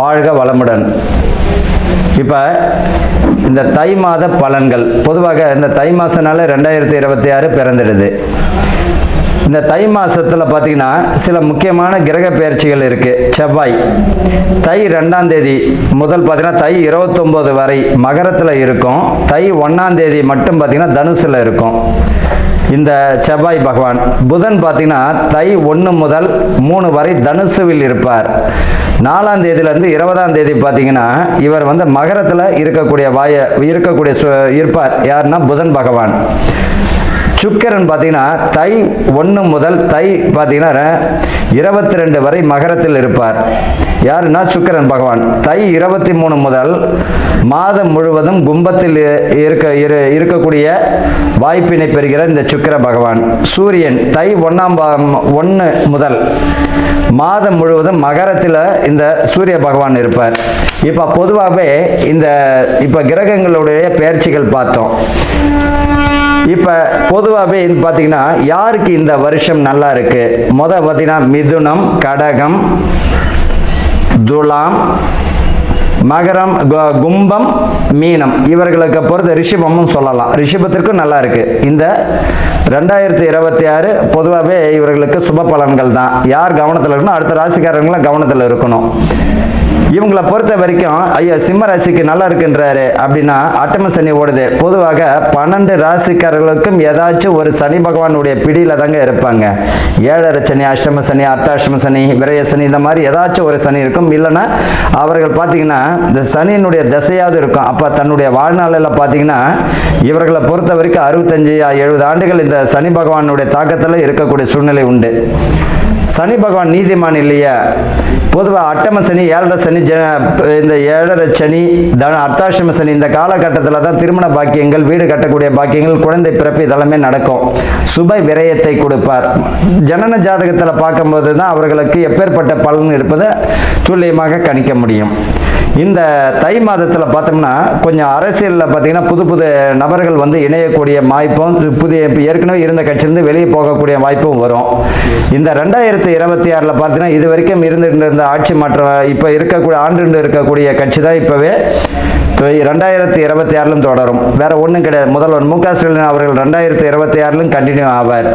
வாழ்க வளமுடன். இப்போ இந்த தை மாத பலன்கள். பொதுவாக இந்த தை மாதனால ரெண்டாயிரத்தி இருபத்தி ஆறு பிறந்துடுது. இந்த தை மாதத்தில் பார்த்தீங்கன்னா சில முக்கியமான கிரக பெயர்ச்சிகள் இருக்குது செவ்வாய். தை ரெண்டாம் தேதி முதல் பார்த்தீங்கன்னா தை இருபத்தொம்போது வரை மகரத்தில் இருக்கும். தை ஒன்றாம் தேதி மட்டும் பார்த்தீங்கன்னா தனுசில் இருக்கும். இந்த செவ்வாய் பகவான். புதன் பார்த்தீங்கன்னா தை ஒன்று முதல் மூணு வரை தனுசுவில் இருப்பார். நாலாம் தேதியிலேருந்து இருபதாம் தேதி பார்த்தீங்கன்னா இவர் வந்து மகரத்தில் இருக்கக்கூடிய வாய இருக்கக்கூடிய சு- இருப்பார். யாருன்னா புதன் பகவான். சுக்கிரன் பார்த்தீங்கன்னா தை ஒன்று முதல் தை பார்த்தீங்கன்னா இருபத்தி ரெண்டு வரை மகரத்தில் இருப்பார். யாருன்னா சுக்கிரன் பகவான். தை இருபத்தி மூணு முதல் மாதம் முழுவதும் கும்பத்தில் இருக்க இரு இருக்கக்கூடிய வாய்ப்பினை பெறுகிற இந்த சுக்கிர பகவான். சூரியன் தை ஒன்றாம் ஒன்று முதல் மாதம் முழுவதும் மகரத்தில் இந்த சூரிய பகவான் இருப்பார். இப்போ பொதுவாகவே இந்த இப்போ கிரகங்களுடைய பெயர்ச்சிகள் பார்த்தோம். இப்போ பொதுவாகவே இது பார்த்தீங்கன்னா யாருக்கு இந்த வருஷம் நல்லா இருக்கு? முத பார்த்தீங்கன்னா மிதுனம் கடகம் துலாம் மகரம் கும்பம் மீனம். இவர்களுக்கு பொறுத்த ரிஷபமும் சொல்லலாம். ரிஷபத்திற்கும் நல்லா இருக்கு. இந்த ரெண்டாயிரத்தி இருபத்தி ஆறு பொதுவாகவே இவர்களுக்கு சுப பலன்கள் தான். யார் கவனத்தில் இருக்கணும்? அடுத்த ராசிக்காரங்களும் கவனத்தில் இருக்கணும். இவங்களை பொறுத்த வரைக்கும் ஐயா சிம்ம ராசிக்கு நல்லா இருக்குன்றாரு. அப்படின்னா அட்டம சனி ஓடுது. பொதுவாக பன்னெண்டு ராசிக்காரர்களுக்கும் ஏதாச்சும் ஒரு சனி பகவானுடைய பிடியில் தாங்க இருப்பாங்க. ஏழரை சனி அஷ்டம சனி அர்த்தாஷ்டம சனி விரய சனி இந்த மாதிரி ஏதாச்சும் ஒரு சனி இருக்கும். இல்லைன்னா அவர்கள் பார்த்தீங்கன்னா இந்த சனியினுடைய திசையாவது இருக்கும். அப்போ தன்னுடைய வாழ்நாளில் பார்த்தீங்கன்னா இவர்களை பொறுத்த வரைக்கும் அறுபத்தஞ்சு எழுபது ஆண்டுகள் இந்த சனி பகவானுடைய தாக்கத்தில் இருக்கக்கூடிய சூழ்நிலை உண்டு. சனி பகவான் நீதிமான் இல்லையா. பொதுவாக அட்டம சனி ஏழரை சனி ஜ இந்த ஏழரை சனி தன அர்த்தாஷ்டம சனி இந்த காலகட்டத்தில் தான் திருமண பாக்கியங்கள் வீடு கட்டக்கூடிய பாக்கியங்கள் குழந்தை பிறப்பு இதெல்லாமே நடக்கும். சுப விரயத்தை கொடுப்பார். ஜனன ஜாதகத்தில் பார்க்கும்போது தான் அவர்களுக்கு எப்பேற்பட்ட பலன் இருப்பதை துல்லியமாக கணிக்க முடியும். இந்த தை மாதத்தில் பார்த்தோம்னா கொஞ்சம் அரசியலில் பார்த்தீங்கன்னா புது புது நபர்கள் வந்து இணையக்கூடிய வாய்ப்பும் புதிய இப்போ ஏற்கனவே இருந்த கட்சியிலிருந்து வெளியே போகக்கூடிய வாய்ப்பும் வரும். இந்த ரெண்டாயிரத்தி இருபத்தி ஆறில் பார்த்தீங்கன்னா இது வரைக்கும் இருந்துகிட்டு இருந்த ஆட்சி மாற்றம் இப்போ இருக்கக்கூடிய ஆண்டு இருக்கக்கூடிய கட்சி தான் இப்போவே ரெண்டாயிரத்தி இருபத்தி ஆறிலும் தொடரும். வேற ஒன்றும் கிடையாது. முதல்வர் மு க ஸ்டாலின் அவர்கள் ரெண்டாயிரத்தி இருபத்தி ஆறிலும் கண்டினியூ ஆவார்.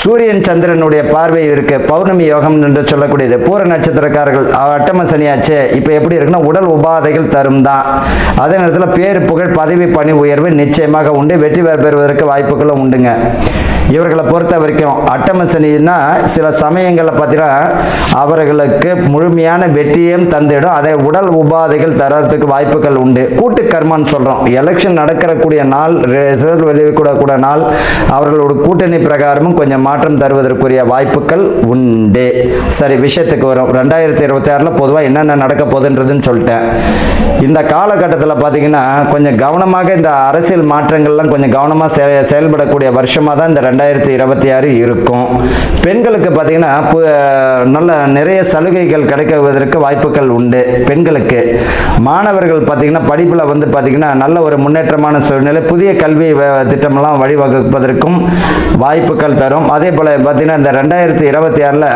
சூரியன் சந்திரனுடைய பார்வை இருக்கு. பௌர்ணமி யோகம் என்று சொல்லக்கூடியது. பூர நட்சத்திரக்காரர்கள் அட்டம சனியாச்சு இப்போ எப்படி இருக்குன்னா உடல் உபாதைகள் தரும் தான். அதே நேரத்தில் பேர் புகழ் பதவி பணி உயர்வு நிச்சயமாக உண்டு. வெற்றி பெற பெறுவதற்கு வாய்ப்புகளும் உண்டுங்க. இவர்களை பொறுத்த வரைக்கும் அட்டம சனின்னா சில சமயங்களில் பார்த்தீங்கன்னா அவர்களுக்கு முழுமையான வெற்றியும் தந்துடும் அதை உடல் உபாதைகள் தரத்துக்கு வாய்ப்புகள் உண்டு. கூட்டு கர்மான்னு சொல்கிறோம் எலெக்ஷன் நடக்கிறக்கூடிய நாள் ரிசல்ட் வெளியிடக்கூட நாள் அவர்களோட கூட்டணி பிரகாரமும் கொஞ்சம் மாற்றம் தருவதற்குரிய வாய்ப்புகள் உண்டு. சரி விஷயத்துக்கு வரும். ரெண்டாயிரத்தி இருபத்தி ஆறில் பொதுவாக என்னென்ன நடக்க போகுதுன்றதுன்னு சொல்லிட்டேன். இந்த காலகட்டத்தில் பார்த்தீங்கன்னா கொஞ்சம் கவனமாக இந்த அரசியல் மாற்றங்கள்லாம் கொஞ்சம் கவனமாக செ செயல்படக்கூடிய வருஷமாக தான் இந்த ரெண்டாயிரத்தி இருபத்தி ஆறு இருக்கும். பெண்களுக்கு பார்த்தீங்கன்னா பு- நல்ல நிறைய சலுகைகள் கிடைக்குவதற்கு வாய்ப்புகள் உண்டு பெண்களுக்கு. மாணவர்கள் பார்த்தீங்கன்னா படிப்பில் வந்து பார்த்தீங்கன்னா நல்ல ஒரு முன்னேற்றமான சூழ்நிலை புதிய கல்வி வ- திட்டமெல்லாம் வழிவகுப்பதற்கும் வாய்ப்புகள் தரும். அதே போல் பார்த்திங்கன்னா இந்த ரெண்டாயிரத்தி இருபத்தி ஆறில்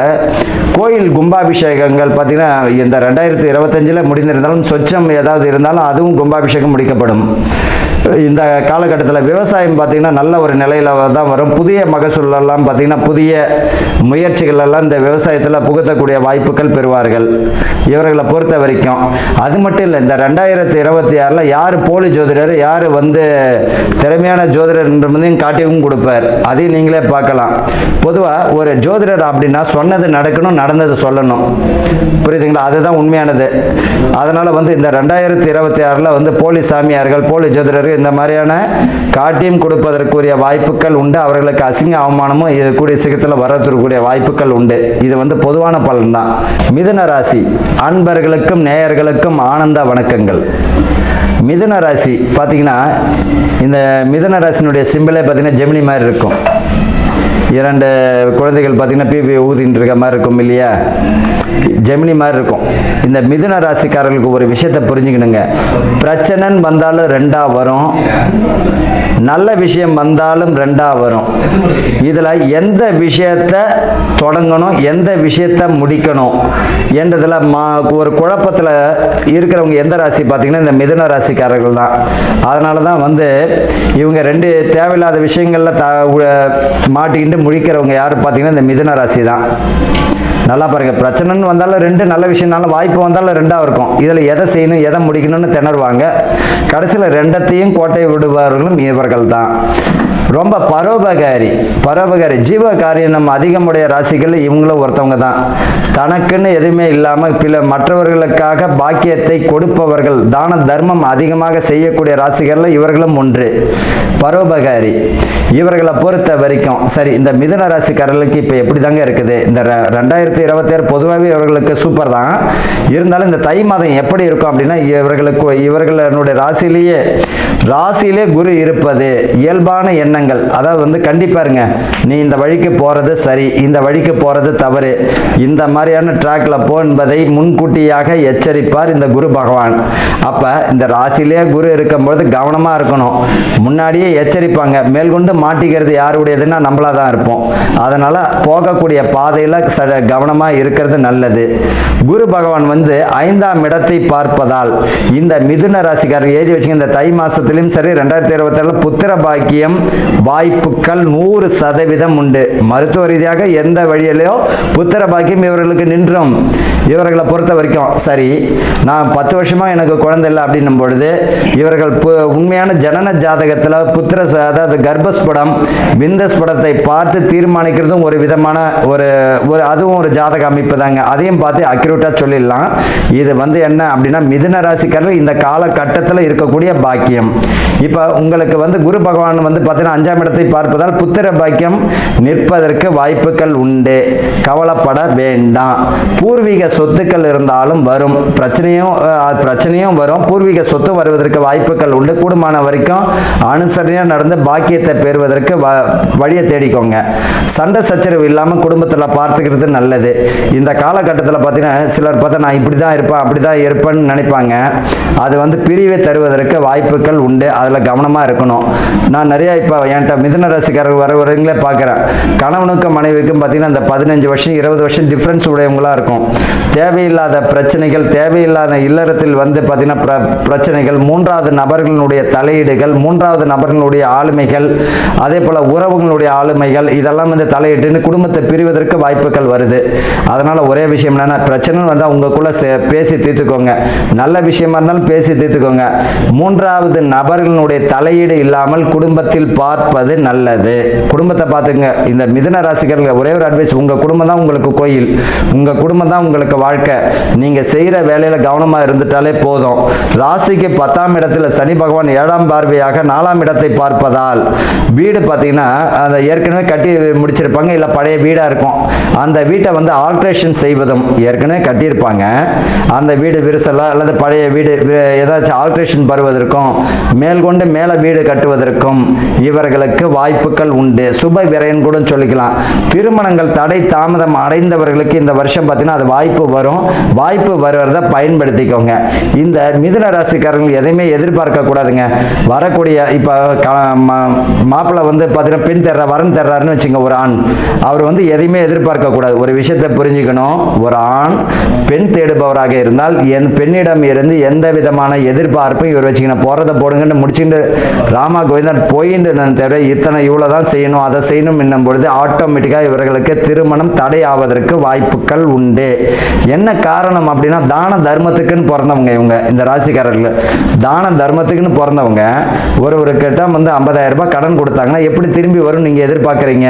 கோயில் கும்பாபிஷேகங்கள் பார்த்தீங்கன்னா இந்த ரெண்டாயிரத்தி இருபத்தஞ்சில் முடிந்திருந்தாலும் சொச்சம் ஏதாவது இருந்தாலும் அதுவும் கும்பாபிஷேகம் முடிக்கப்படும். இந்த காலகட்டத்தில் விவசாயம் பார்த்தீங்கன்னா நல்ல ஒரு நிலையில் தான் வரும். புதிய மகசூலெல்லாம் பார்த்தீங்கன்னா புதிய முயற்சிகள் எல்லாம் இந்த விவசாயத்தில் புகுத்தக்கூடிய வாய்ப்புகள் பெறுவார்கள். இவர்களை பொறுத்த வரைக்கும். அது மட்டும் இல்லை இந்த ரெண்டாயிரத்தி இருபத்தி ஆறில் யார் போலி ஜோதிடர் யார் வந்து திறமையான ஜோதிடர் என்பதையும் காட்டியும் கொடுப்பார். அதையும் நீங்களே பார்க்கலாம். பொதுவாக ஒரு ஜோதிடர் அப்படின்னா சொன்னது நடக்கணும் நடந்தது சொல்லணும். புரியுதுங்களா? அதுதான் உண்மையானது. அதனால் வந்து இந்த ரெண்டாயிரத்தி இருபத்தி ஆறில் வந்து போலி சாமியார்கள் போலி ஜோதிடர்கள் இந்த மாதிரியான காட்டியும் கொடுப்பதற்குரிய வாய்ப்புகள் உண்டு. அவர்களுக்கு அசிங்க அவமானமும் இது கூடிய சீக்கிரத்தில் வரக்கூடிய வாய்ப்புகள் உண்டு. இது வந்து பொதுவான பலன் தான் மிதுன ராசி அன்பர்களுக்கும் நேயர்களுக்கும் ஆனந்த வணக்கங்கள். மிதுன ராசி பார்த்தீங்கன்னா இந்த மிதுன ராசினுடைய சிம்பிளே பார்த்தீங்கன்னா ஜெமினி மாதிரி இருக்கும். இரண்டு குழந்தைகள் பார்த்தீங்கன்னா பிபி ஊதின்னு இருக்க மாதிரி இருக்கும் இல்லையா? ஜெமினி மாதிரி இருக்கும். இந்த மிதுன ராசிக்காரர்களுக்கு ஒரு விஷயத்தை புரிஞ்சுக்கணுங்க. பிரச்சனைன்னு வந்தாலும் ரெண்டா வரும். நல்ல விஷயம் வந்தாலும் ரெண்டா வரும். இதில் எந்த விஷயத்தை தொடங்கணும் எந்த விஷயத்தை முடிக்கணும் என்றதில் மா ஒரு குழப்பத்தில் இருக்கிறவங்க எந்த ராசி பார்த்தீங்கன்னா இந்த மிதுன ராசிக்காரர்கள் தான். அதனால தான் வந்து இவங்க ரெண்டு தேவையில்லாத விஷயங்களில் த மாட்டிக்கிட்டு முடிக்கிறவங்க யார் பார்த்தீங்கன்னா இந்த மிதுன ராசி தான். நல்லா பாருங்க. பிரச்சனைன்னு வந்தாலும் ரெண்டு நல்ல விஷயம்னாலும் வாய்ப்பு வந்தாலும் ரெண்டாக இருக்கும். இதில் எதை செய்யணும் எதை முடிக்கணும்னு திணறுவாங்க. கடைசியில் ரெண்டத்தையும் கோட்டை விடுபவர்களும் இவர்கள் தான் ரொம்ப பரோபகாரி பரோபகாரி. ஜீவ காரியம் அதிகமுடைய ராசிகள் இவங்களும் ஒருத்தவங்க தான். தனக்குன்னு எதுவுமே இல்லாமல் பில மற்றவர்களுக்காக பாக்கியத்தை கொடுப்பவர்கள் தான தர்மம் அதிகமாக செய்யக்கூடிய ராசிகளில் இவர்களும் ஒன்று. பரோபகாரி. இவர்களை பொறுத்த வரைக்கும் சரி இந்த மிதன ராசிக்காரர்களுக்கு இப்போ எப்படி தாங்க இருக்குது? இந்த ரெண்டாயிரத்தி இருபத்தி ஆறு பொதுவாகவே இவர்களுக்கு சூப்பர் தான். இருந்தாலும் இந்த தை மாதம் எப்படி இருக்கும் அப்படின்னா இவர்களுக்கு இவர்களுடைய ராசியிலேயே ராசியிலே குரு இருப்பது இயல்பான எண்ணங்கள் அதாவது வந்து கண்டிப்பாருங்க நீ இந்த வழிக்கு போகிறது சரி இந்த வழிக்கு போகிறது தவறு. இந்த மாதிரியான ட்ராக்ல போ என்பதை முன்கூட்டியாக எச்சரிப்பார் இந்த குரு பகவான். அப்போ இந்த ராசியிலே குரு இருக்கும்போது கவனமாக இருக்கணும். முன்னாடியே எச்சரிப்பாங்க. மேல்கொண்டு மாட்டிக்கிறது யாருடையதுன்னா நம்மளாக தான் இருப்போம். அதனால் போகக்கூடிய பாதையில் ச கவனமாக இருக்கிறது நல்லது. குரு பகவான் வந்து ஐந்தாம் இடத்தை பார்ப்பதால் இந்த மிதுன ராசிக்காரர் எழுதி வச்சுங்க இந்த தை மாசத்திலும் சரி ரெண்டாயிரத்தி இருபத்தி புத்திர பாக்கியம் வாய்ப்புகள் நூறு சதவீதம் உண்டு. மருத்துவ ரீதியாக எந்த வழியிலையோ புத்திர பாக்கியம் இவர்களுக்கு நின்றும். இவர்களை பொறுத்த வரைக்கும் சரி நான் பத்து வருஷமாக எனக்கு குழந்தை இல்லை அப்படின்னும் பொழுது இவர்கள் பு- உண்மையான ஜனன ஜாதகத்தில் புத்திர அதாவது கர்ப்பஸ்படம் விந்தஸ்படத்தை பார்த்து தீர்மானிக்கிறதும் ஒரு விதமான ஒரு ஒரு அதுவும் ஒரு ஜாதக அமைப்பு தாங்க. அதையும் பார்த்து அக்யூரேட்டாக சொல்லிடலாம். இது வந்து என்ன அப்படின்னா மிதுன ராசிக்காரர்கள் இந்த காலகட்டத்தில் இருக்கக்கூடிய பாக்கியம். இப்போ உங்களுக்கு வந்து குரு பகவான் வந்து பார்த்தீங்கன்னா அஞ்சாம் இடத்தை பார்ப்பதால் புத்திர பாக்கியம் நிற்பதற்கு வாய்ப்புகள் உண்டு. கவலைப்பட வேண்டாம். பூர்வீக சொத்துக்கள் இருந்தாலும் வரும். பிரச்சனையும் பிரச்சனையும் வரும். பூர்வீக சொத்து வருவதற்கு வாய்ப்புகள் உண்டு. கூடுமான வரைக்கும் அனுசரணையாக நடந்து பாக்கியத்தை பெறுவதற்கு வ வழியை தேடிக்கோங்க. சண்டை சச்சரவு இல்லாமல் குடும்பத்தில் பார்த்துக்கிறது நல்லது. இந்த காலகட்டத்தில் பார்த்தீங்கன்னா சிலர் பார்த்தா நான் இப்படி தான் இருப்பேன் அப்படி தான் இருப்பேன்னு நினைப்பாங்க. அது வந்து பிரிவை தருவதற்கு வாய்ப்புகள் உண்டு. அதில் கவனமாக இருக்கணும். நான் நிறையா இப்போ என்கிட்ட மிதன ரசிகர்கள் வரவரங்களே பார்க்குறேன் கணவனுக்கும் மனைவிக்கும் பார்த்தீங்கன்னா இந்த பதினஞ்சு வருஷம் இருபது வருஷம் டிஃப்ரென்ஸ் உடையவங்களா இருக்கும். தேவையில்லாத பிரச்சனைகள் தேவையில்லாத இல்லறத்தில் வந்து பார்த்தீங்கன்னா பிர பிரச்சனைகள் மூன்றாவது நபர்களுடைய தலையீடுகள் மூன்றாவது நபர்களுடைய ஆளுமைகள் அதே போல் உறவுகளுடைய ஆளுமைகள் இதெல்லாம் வந்து தலையிட்டுன்னு குடும்பத்தை பிரிவதற்கு வாய்ப்புகள் வருது. அதனால் ஒரே விஷயம் என்னென்னா பிரச்சனை வந்தால் உங்களுக்குள்ள சே- பேசி தீர்த்துக்கோங்க. நல்ல விஷயமா இருந்தாலும் பேசி தீர்த்துக்கோங்க. மூன்றாவது நபர்களுடைய தலையீடு இல்லாமல் குடும்பத்தில் பார்ப்பது நல்லது. குடும்பத்தை பார்த்துங்க இந்த மிதன ராசிகர்கள் ஒரே ஒரு அட்வைஸ் உங்கள் குடும்பம் தான் உங்களுக்கு கோயில். உங்கள் குடும்பம் தான் உங்களுக்கு வாழ்க்கை. நீங்கள் செய்கிற வேலையில் கவனமாக இருந்துட்டாலே போதும். ராசிக்கு பத்தாம் இடத்துல சனி பகவான் ஏழாம் பார்வையாக நாலாம் இடத்தை பார்ப்பதால் வீடு பார்த்தீங்கன்னா அந்த ஏற்கனவே கட்டி முடிச்சிருப்பாங்க இல்லை பழைய வீடாக இருக்கும். அந்த வீட்டை வந்து ஆல்ட்ரேஷன் செய்வதும் ஏற்கனவே கட்டியிருப்பாங்க. அந்த வீடு விரிசலாக அல்லது பழைய வீடு ஏதாச்சும் ஆல்ட்ரேஷன் வருவதற்கும் மேல்கொண்டு மேலே வீடு கட்டுவதற்கும் இவர்களுக்கு வாய்ப்புகள் உண்டு. சுப விரையன் கூட சொல்லிக்கலாம். திருமணங்கள் தடை தாமதம் அடைந்தவர்களுக்கு இந்த வருஷம் பார்த்தீங்கன்னா அது வாய்ப்பு வரும் வாய்ப்பு வருவதை பயன்படுத்திக்கோங்க. இந்த மிதுன ராசிக்காரர்கள் எதையுமே எதிர்பார்க்க கூடாதுங்க வரக்கூடிய இப்போ மாப்பிள்ளை வந்து பார்த்தீங்கன்னா பெண் தர்ற வரன் தர்றாருன்னு வச்சுங்க ஒரு ஆண். அவர் வந்து எதையுமே எதிர்பார்க்க கூடாது ஒரு விஷயத்தை புரிஞ்சுக்கணும். ஒரு ஆண் பெண் தேடுபவராக இருந்தால் என் பெண்ணிடம் இருந்து எந்த விதமான எதிர்பார்ப்பும் இவர் வச்சுக்கணும் போகிறத போடுங்கன்னு முடிச்சுட்டு ராமா கோவிந்தன் போயின்னு தவிர இத்தனை இவ்வளோ தான் செய்யணும் அதை செய்யணும் என்னும் பொழுது ஆட்டோமேட்டிக்காக இவர்களுக்கு திருமணம் தடை ஆவதற்கு வாய்ப்புகள் உண்டு. என்ன காரணம் அப்படின்னா தான தர்மத்துக்குன்னு பிறந்தவங்க இவங்க இந்த ராசிக்காரர்கள். தான தர்மத்துக்குன்னு பிறந்தவங்க ஒருவருக்கிட்ட கிட்ட வந்து 50000 ரூபாய் கடன் கொடுத்தாங்கன்னா எப்படி திரும்பி வரும் நீங்கள் எதிர்பார்க்குறீங்க?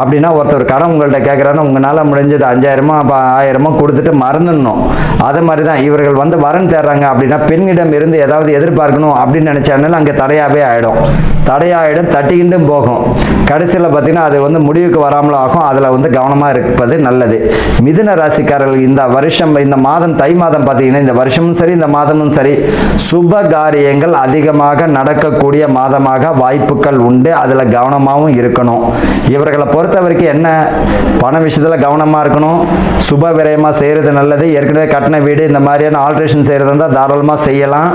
அப்படின்னா ஒருத்தர் கடன் உங்கள்கிட்ட கேட்குறாருன்னா உங்களால் முடிஞ்சது அஞ்சாயிரமா அப்போ ஆயிரமோ கொடுத்துட்டு மறந்துடணும். அது மாதிரி தான் இவர்கள் வந்து வரன் தேடுறாங்க அப்படின்னா பெண்ணிடம் இருந்து ஏதாவது எதிர்பார்க்கணும் அப்படின்னு நினச்சாலும் அங்கே தடையாகவே ஆகிடும் தடையாயிடும் தட்டிக்கிண்டும் போகும். கடைசியில் பார்த்தீங்கன்னா அது வந்து முடிவுக்கு வராமலும் ஆகும். அதில் வந்து கவனமாக இருப்பது நல்லது. மிதுன ராசிக்காரர்கள் இந்த வருஷம் இந்த மாதம் தை மாதம் பார்த்தீங்கன்னா இந்த வருஷமும் சரி இந்த மாதமும் சரி சுப காரியங்கள் அதிகமாக நடக்கக்கூடிய மாதமாக வாய்ப்புகள் உண்டு. அதில் கவனமாகவும் இருக்கணும். இவர்களை பொறுத்த வரைக்கும் என்ன பண விஷயத்தில் கவனமாக இருக்கணும். சுப விரயமாக செய்கிறது நல்லது. ஏற்கனவே கட்டின வீடு இந்த மாதிரியான ஆல்ட்ரேஷன் செய்கிறது இருந்தால் தாராளமாக செய்யலாம்.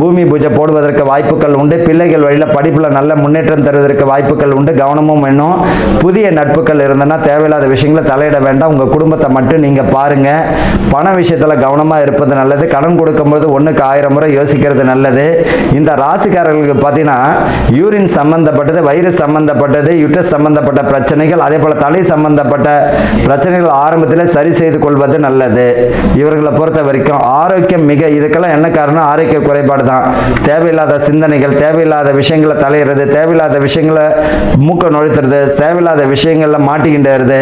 பூமி பூஜை போடுவதற்கு வாய்ப்புகள் உண்டு. பிள்ளைகள் வழியில் படிப்பில் நல்ல முன்னேற்றம் தருவதற்கு வாய்ப்புகள் உண்டு. கவனமும் வேணும். புதிய நட்புகள் இருந்தனா தேவையில்லாத விஷயங்களை தலையிட வேண்டாம். உங்கள் குடும்பத்தை மட்டும் நீங்கள் பாருங்கள் பண விஷயத்தில் கவனமாக இருப்பது நல்லது. கடன் கொடுக்கும்போது ஒன்றுக்கு ஆயிரம் முறை யோசிக்கிறது நல்லது. இந்த ராசிக்காரர்களுக்கு பார்த்தீங்கன்னா யூரின் சம்பந்தப்பட்டது வயிறு சம்பந்தப்பட்டது யுட்டஸ் சம்பந்தப்பட்ட பிரச்சனைகள் அதே போல் தலை சம்பந்தப்பட்ட பிரச்சனைகள் ஆரம்பத்தில் சரி செய்து கொள்வது நல்லது. இவர்களை பொறுத்த வரைக்கும் ஆரோக்கியம் மிக இதுக்கெல்லாம் என்ன காரணம்? ஆரோக்கிய குறைபாடு தான். தேவையில்லாத சிந்தனைகள் தேவையில்லாத விஷயங்களை தலையிறது தேவையில்லாத விஷயங்களை மூக்க நுழைத்துறது தேவையில்லாத விஷயங்களில் மாட்டிக்கிட்டு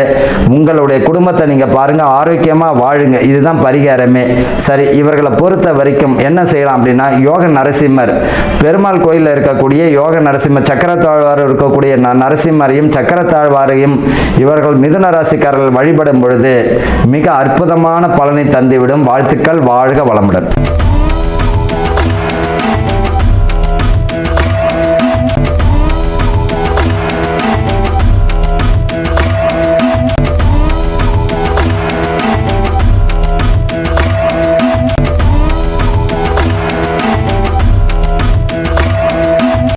உங்களுடைய குடும்பத்தை நீங்கள் பாருங்கள் ஆரோக்கியமாக வாழுங்க. இதுதான் பரிகாரமே. சரி இவர்களை பொறுத்த வரைக்கும் என்ன செய்யலாம் அப்படின்னா யோக நரசிம்மர். பெருமாள் கோயிலில் இருக்கக்கூடிய யோக நரசிம்மர் சக்கரத்தாழ்வார் இருக்கக்கூடிய நரசிம்மரையும் சக்கரத்தாழ்வாரையும் இவர்கள் மிதுன ராசிக்காரர்கள் வழிபடும் பொழுது மிக அற்புதமான பலனை தந்துவிடும். வாழ்த்துக்கள் வாழ்க வளமுடன்.